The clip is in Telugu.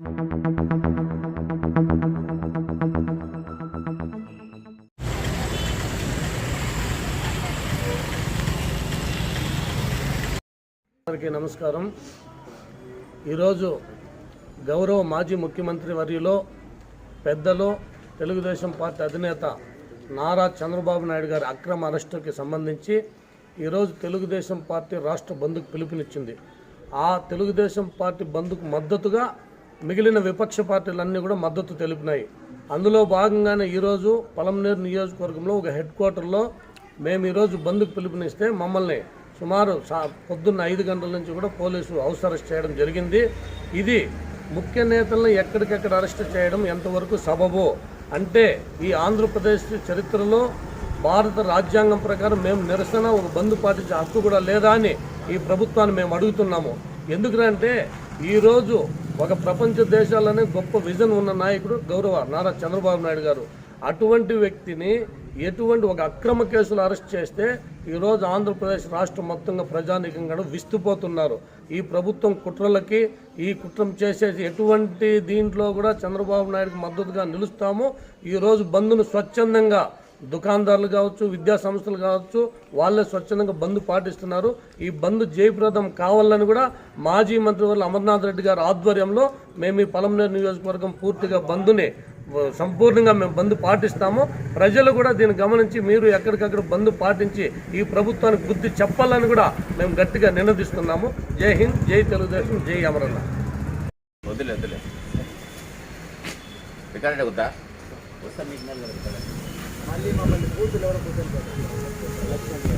అందరికీ నమస్కారం. ఈరోజు గౌరవ మాజీ ముఖ్యమంత్రి వర్యులో పెద్దలు తెలుగుదేశం పార్టీ అధినేత నారా చంద్రబాబు నాయుడు గారి అక్రమ అరెస్టుకి సంబంధించి ఈరోజు తెలుగుదేశం పార్టీ రాష్ట్ర బంధుకు పిలుపునిచ్చింది. ఆ తెలుగుదేశం పార్టీ బంధుకు మద్దతుగా మిగిలిన విపక్ష పార్టీలన్నీ కూడా మద్దతు తెలిపినాయి. అందులో భాగంగానే ఈరోజు పలంనేరు నియోజకవర్గంలో ఒక హెడ్ క్వార్టర్లో మేము ఈరోజు బంధుకు పిలుపునిస్తే మమ్మల్ని సుమారు సా పొద్దున్న ఐదు గంటల నుంచి కూడా పోలీసులు హౌస్ అరెస్ట్ చేయడం జరిగింది. ఇది ముఖ్య నేతలను ఎక్కడికెక్కడ అరెస్ట్ చేయడం ఎంతవరకు సబబో అంటే ఈ ఆంధ్రప్రదేశ్ చరిత్రలో భారత రాజ్యాంగం ప్రకారం మేము నిరసన ఒక బంధు పాటించే హక్కు కూడా లేదా అని ఈ ప్రభుత్వాన్ని మేము అడుగుతున్నాము. ఎందుకంటే ఈరోజు ఒక ప్రపంచ దేశాలనే గొప్ప విజన్ ఉన్న నాయకుడు గౌరవ నారా చంద్రబాబు నాయుడు గారు. అటువంటి వ్యక్తిని ఎటువంటి ఒక అక్రమ కేసులు అరెస్ట్ చేస్తే ఈరోజు ఆంధ్రప్రదేశ్ రాష్ట్రం మొత్తంగా ప్రజానీకంగా విస్తుపోతున్నారు. ఈ ప్రభుత్వం కుట్రలకి ఈ కుట్రం చేసేసి ఎటువంటి దీంట్లో కూడా చంద్రబాబు నాయుడుకి మద్దతుగా నిలుస్తాము. ఈరోజు బంద్ను స్వచ్ఛందంగా దుకాణదారులు కావచ్చు విద్యా సంస్థలు కావచ్చు వాళ్ళే స్వచ్ఛందంగా బంద్ పాటిస్తున్నారు. ఈ బంద్ జయప్రదం కావాలని కూడా మాజీ మంత్రివర్యులు అమర్నాథ్ రెడ్డి గారి ఆధ్వర్యంలో మేము ఈ పలంనేరు నియోజకవర్గం పూర్తిగా బంద్ని సంపూర్ణంగా మేము బంద్ పాటిస్తాము. ప్రజలు కూడా దీన్ని గమనించి మీరు ఎక్కడికక్కడ బంద్ పాటించి ఈ ప్రభుత్వానికి బుద్ధి చెప్పాలని కూడా మేము గట్టిగా నినదిస్తున్నాము. జై హింద్ జై తెలుగుదేశం జై అమరన్న వదిలే వదిలే రికార్డ్ అవుతా మళ్ళీ మమ్మల్ని బూతులు ఎవరు కూర్చొని